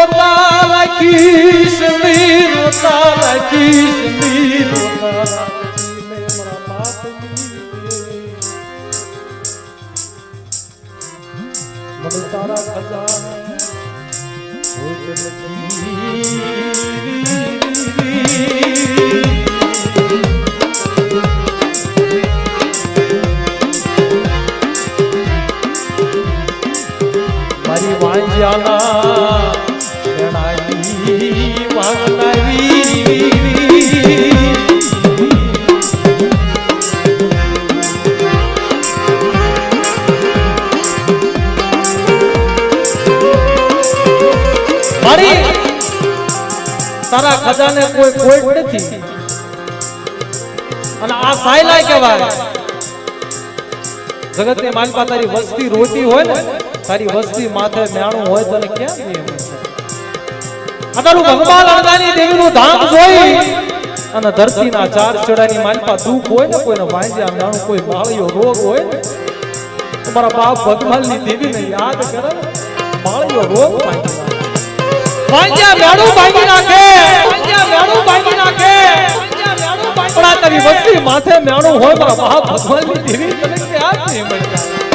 રોતા રાખીશની રોતા સાયલા કહેવાય. જગત જગતની માલપા તારી વસ્તી રોટી હોય ને, તારી વસ્તી માથે મ્યાણું હોય તને કેમ નિયમ અતારું ભગવાન અણદાની દેવીનું ધામ જોઈ અને ધરતીના ચાર છેડાની માલપા દુઃખ હોય ને, કોઈને વાંજ્યા મેણું કોઈ બાળીઓ રોગ હોય ને તો મારા બાપ ભગવાનની દેવીને યાદ કરે બાળીઓ રોગ વાંજ્યા. વાંજ્યા મેણું ભાંગી નાખે. વાંજ્યા મેણું ભાંગી નાખે. વાંજ્યા કરી વસ્તી માથે મેણું હોય મારા બાપ ભગવાનની દેવી તને ક્યાં છે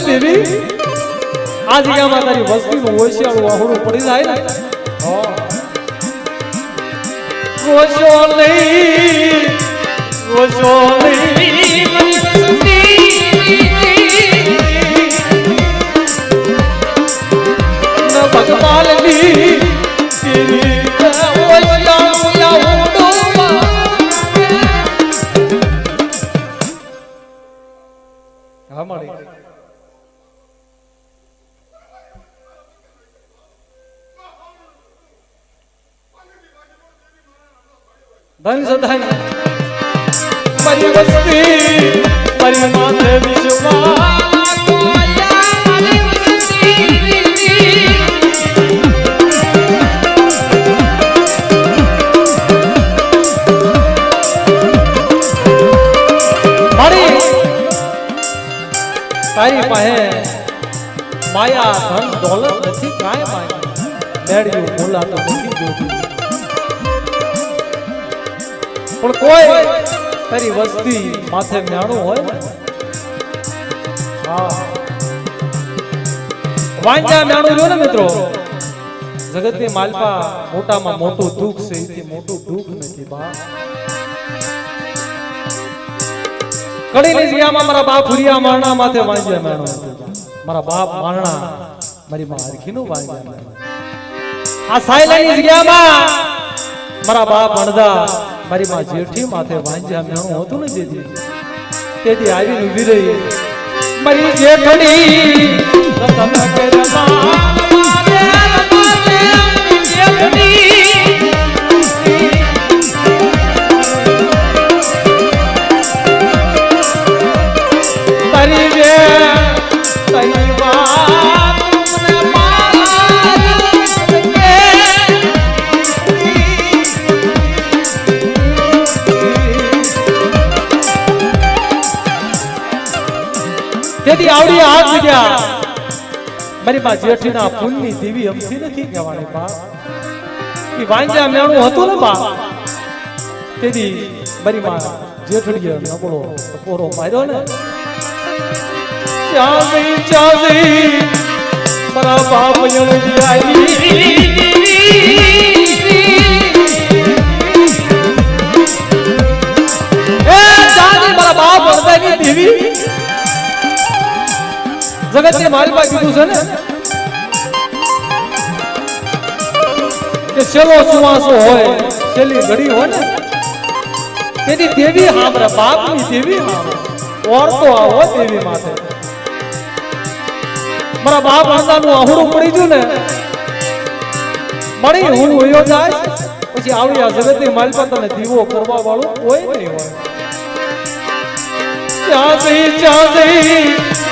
ભગવાનની દેવી? આ જગ્યામાં તારી વસ્તીનું હોશિયાળું વાહુડું પડી જાય ને? રોશો નહીં ભગવાનની ધન સધન મારી વસ્તી મારી માથે વિશ્વાસ તારી પાસે માયા ધન દોલત નથી, કાંઈ માંગી મેળ્યું બોલા તો નથી જોતી પણ કોઈ તારી વસ્તી માથે મેણું હોય ને? હા. વાંચા મેણું જો ને મિત્રો? જગતની માલપા મોટામાં મોટું દુઃખ છે, એથી મોટું દુઃખ નથી, બા. કડીની જગ્યામાં મારા બાપ ભુરિયા મારણા માથે વાંજ્યા મેણો મારા બાપ મારણા, મારી માં હરખીનું વાંજ્યા આ સાયલાની જગ્યામાં મારા બાપ અણદા મારી માં જેઠી માથે વાંજ્યા મેણું હતું ને જેથી તેથી આવીને ઊભી રહી. મારી જેઠડી રતન કરવા તારી તેથી આવડી આ મારી માં જેઠીના ફૂલની દેવી અમથી નથી કહેવાની બા. એ વાંજા મેણું હતું ને બા. તેથી મારી માં જેઠડીએ નબળો ટપોરો માર્યો ને. ચાલી ચાલી મારા બાપ યણજી આવી. બાપ વરદાની અણદાની દેવી જગતની માલપા કીધું છે ને કે છેલ્લો સુવાસો હોય, છેલ્લી ઘડી હોય ને તેની દેવી હામરે, બાપની દેવી હામરે ઓરતો આવો દેવી માથે. મારા બાપ અણદાનું આહુડું પડી ગયું ને, મળી હું હોયો જાય, પછી આવડી આ જગતની માલપા તને દીવો કરવા વાળું કોઈ નહીં હોય. ત્યાં જઈ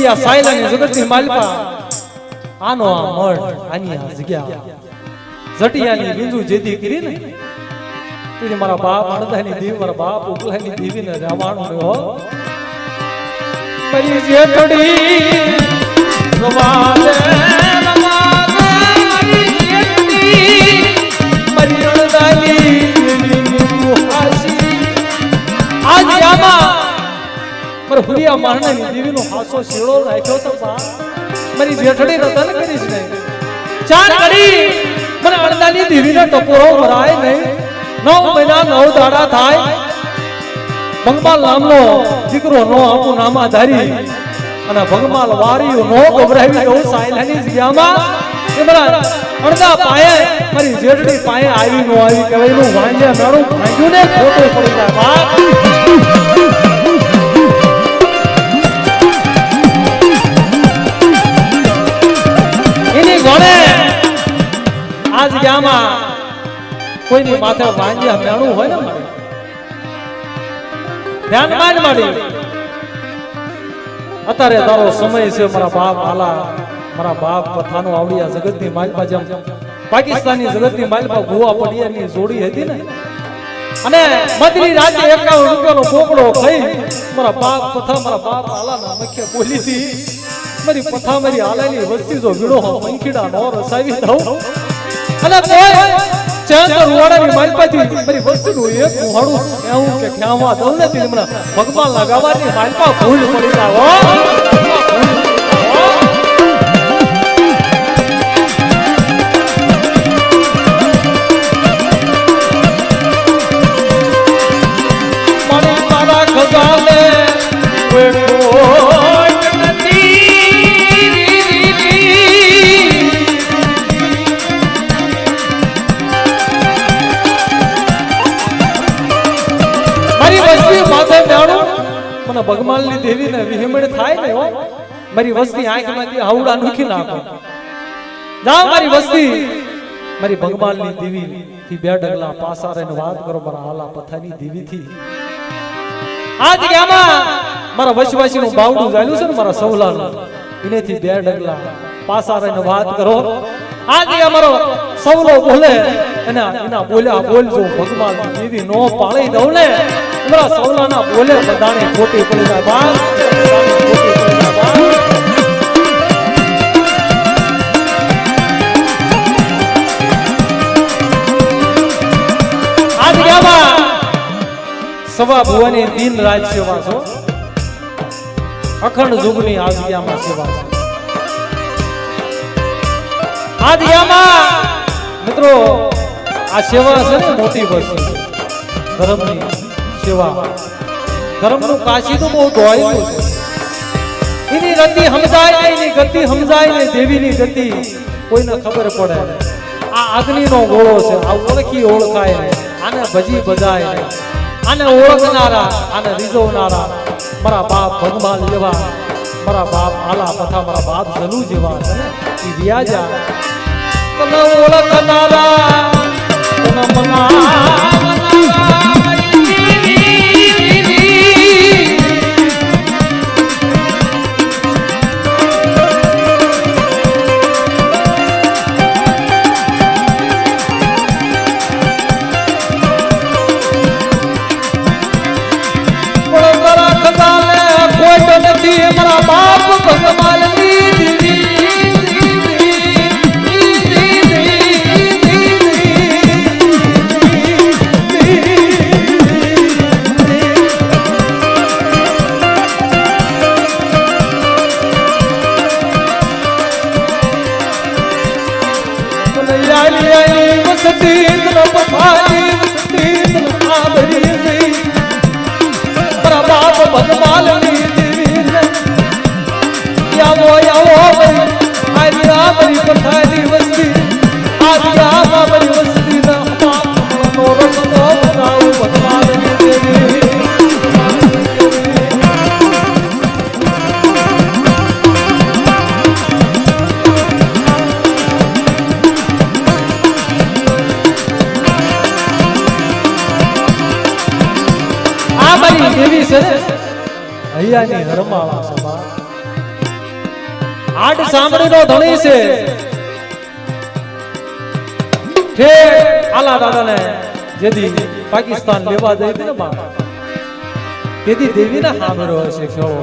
દીદી આ સાયલાની જગતની માલપા આનો આ મઢ આની આ જગ્યા જટિયાની બિંદુ જેદી કરી ને તેથી મારા બાપ અણદાની દીવ મારા બાપ ઉકલાની દેવીને રહેવાનું હો મારી જેઠડી રવાલે રવાલે મારે હુરિયા મારણાની દેવીનો હાસો શેડો રાખ્યો તો બા. મારી જેઠડી રતન કરીશ ને. ચાર ઘડી મને અણદાની દેવીનો ટપોરો ભરાય નહીં. નવ મહિના નવ દાડા થાય. ભગવાન નામનો દીકરો નો આપું નામા ધારી અને ભગવાન વારીઓ નો ગભરાવી એવું સાયલાની જગ્યામાં. એ અડધા પાયે મારી જેઠડી પાયે આવી નો આવી કહેવાયનું વાંજે મારું ભાંગ્યું ને ખોટું પડી જાય. એની ગણે આ જગ્યામાં કોઈની માથે વાંજ્યા મેણું હોય ને મારે? ધ્યાનમાં જ માડી અત્યારે તારો સમય છે, મારા બાપ, આલા, મારા બાપ, પથાનો આવડિયા જગતની માલપા જેમ પાકિસ્તાની જગતની માલપા ગોવા પડિયાની જોડી હતી ને? અને મધની રાતે એકાવન રૂપિયાનો પોપડો ખાઈ મારા બાપ પથા મારા બાપ, આલાના મુખ્ય બોલી હતી મારી પથા મારી આલાની વસ્તી જો વિડો મંખીડા નો રસાવી દઉં. અને કોઈ ચેન્જ રૂવાડાની પાછી મારી વસ્તુનું એક મોહડું એવું કે ખ્યામાં દઉં ને તિમણા ભગવાન લગાવવાની માલપા ભૂલ પડી જાય મારી વસ્તી આંખમાંથી આવડા નૂકી નાખો. જાઓ મારી વસ્તી. મારી ભગવાનની દેવી થી બે ડગલા પાસા રહીને વાત કરો મારા હાલા પથાની દેવી થી આ જગ્યામાં મારા વશવાસી નું બાવડું ચાલ્યું છે ને મારા સૌલાનું એનેથી બે ડગલા પાસા રહીને વાત કરો. આ જગ્યા મારો સૌલો બોલે અને એના બોલ્યા બોલજો ભગવાન દેવી નો પાળી દઉં ને મારા સૌલાના બોલે બધાને ખોટી પડી જાય ખોટી સવા ભુવાની દિન રાત સેવા છો. અખંડ જુગની આદિયામાં સેવા છે. આદિયામાં, મિત્રો, આ સેવા છે ને મોટી વસ્તુ. ધર્મની સેવા. ધર્મનું કાશી તો બહુ દોડેલું છે. એની ગતિ સમજાય એની ગતિ સમજાય ને દેવીની ગતિ કોઈને ખબર પડે આ અગ્નિનો ગોળો છે, આ ઓળખી ઓળખાય આને ભજી બજાય આને ઓળખનારા, આને રીઝવનારા, મારા બાપ ભગવાન જેવા, મારા બાપ આલા પથા મારા બાપ જલુ જેવા એ વ્યાજા તને ઓળખનારા તને મનાવનારા. বাবা દેવી છે ને? હૈયાની રમાવા છે બા. આઠ સાંભળીનો ધણી છે. ઠેઠ આલા દાદાને પાકિસ્તાન લેવા જાય ને બા તેથી દેવીના હશે કેવો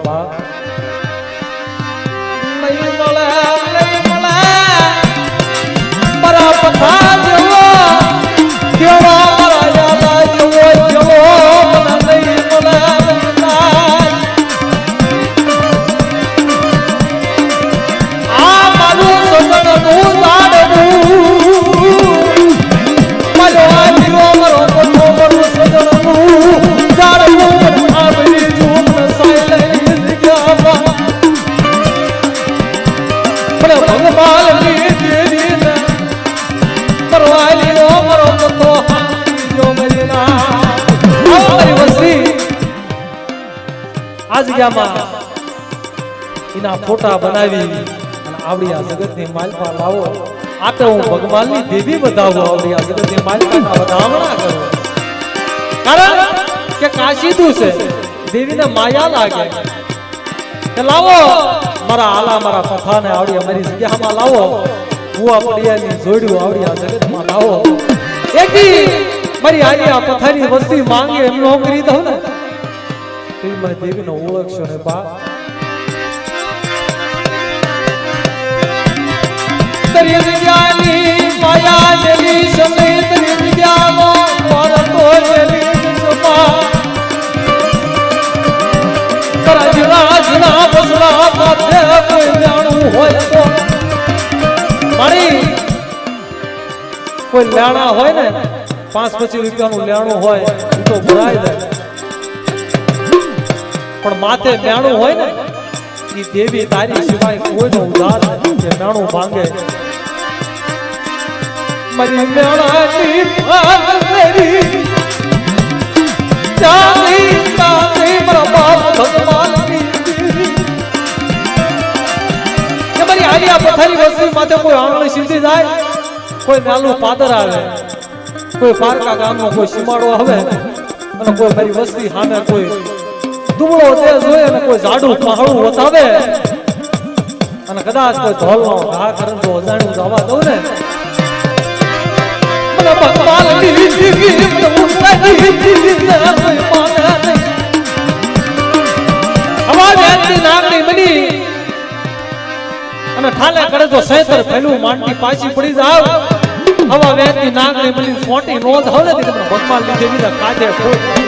જગ્યામાં એના ફોટા બનાવી અને આવડી આ જગતની માલપા લાવો. આ તો હું ભગવાનની દેવી બતાવો આવડી આ જગતની માલપાના વધામણા કરું. કારણ કે કાશીદું છે, દેવીને માયા લાગે. કે લાવો, મારા આલા, મારા પથાને આવડી અમારી જગ્યામાં લાવો. ભૂવા પડિયાની જોડ્યું આવડી આ જગતમાં લાવો. એથી મારી આલી આ પથારી વસ્તી માંગે એમ નો દઉં ને. ઈ મને ઓળખશો ને બા કોઈ લેણા હોય ને પાંચ પચીસ રૂપિયાનું લેણું હોય તો ભરાય જાય પણ માથે મેણું હોય ને એ દેવી તારી સિવાય કોઈનો ઉધાર કે મેણું માંગે. મારી મેણાની ફાલરી ચાલી ચાલી મારા બાપ કે મારી આલિયા પથારી વસ્તી માથે કોઈ આંગળી સીધી જાય, કોઈ નાનું પાદર આવે, કોઈ પારકા ગામનો કોઈ સીમાડો આવે, અને કોઈ મારી વસ્તી સામે કોઈ દુબળો તે જોઈ અને કોઈ જાડું પહાડું વતાવે અને કદાચ કોઈ ધોલનો ઘા કરે તો અજાણ્યું જવા દઉં ને. મને જીવી ને અવાજ આજની નાગણી બની. અને ઠાલે કરે તો સૈતર પહેલું માંડની પાછી પડી જાવ. હવા વેચની નાગણી બની, ફોટી નો જ હવે ભગવાન લીધે બીજા કાઢે કોઈ.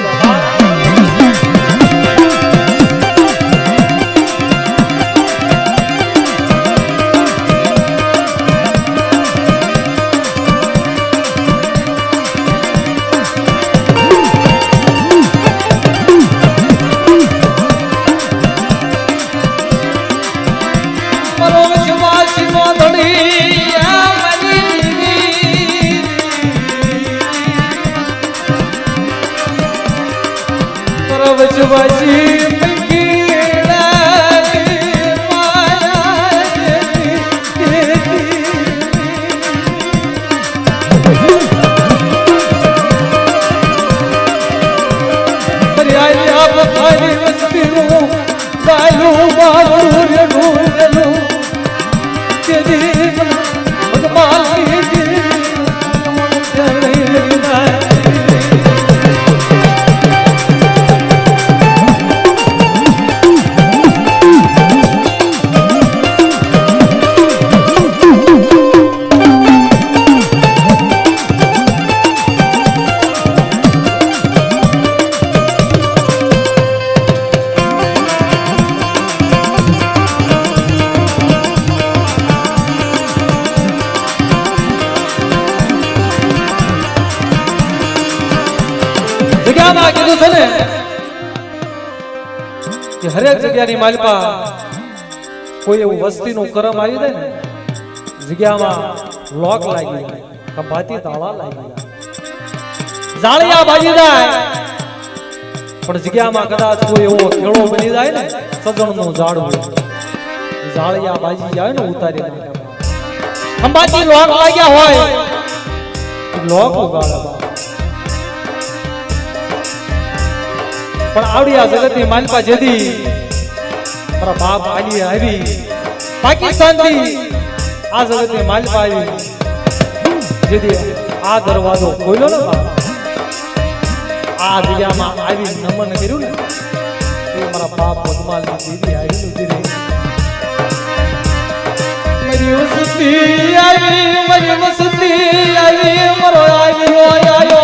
મનો હરેક જગ્યાની માલિકા કોઈ એવું વસ્તીનું કરમ આવી જાય ને, જગ્યામાં લોક લાગી જાય કપાતી તાળા લાગી જાય. જાળિયા બાજી જાય, પણ જગ્યામાં કદાચ કોઈ એવો ખેડો બની જાય ને, સજણનું ઝાડવું. જાળિયા બાજી જાય ને ઉતારી દે. ખંભાતી લોક લાગ્યા હોય લોક ઉગાડે. પણ આવડિયા જગતની માલપા જેદી મારા બાપ આલી આવી. પાકિસ્તાનથી આ જગતની માલપા આવી. જેદી આ દરવાજો ખોલ્યો ને બાપ. આ જગ્યામાં આવી નમન કર્યું ને, એ મારા બાપ પગમાલની દીદી આવી દીદી મરી વસતી આવી, મરી વસતી આવી, મરો આવ્યો આવ્યો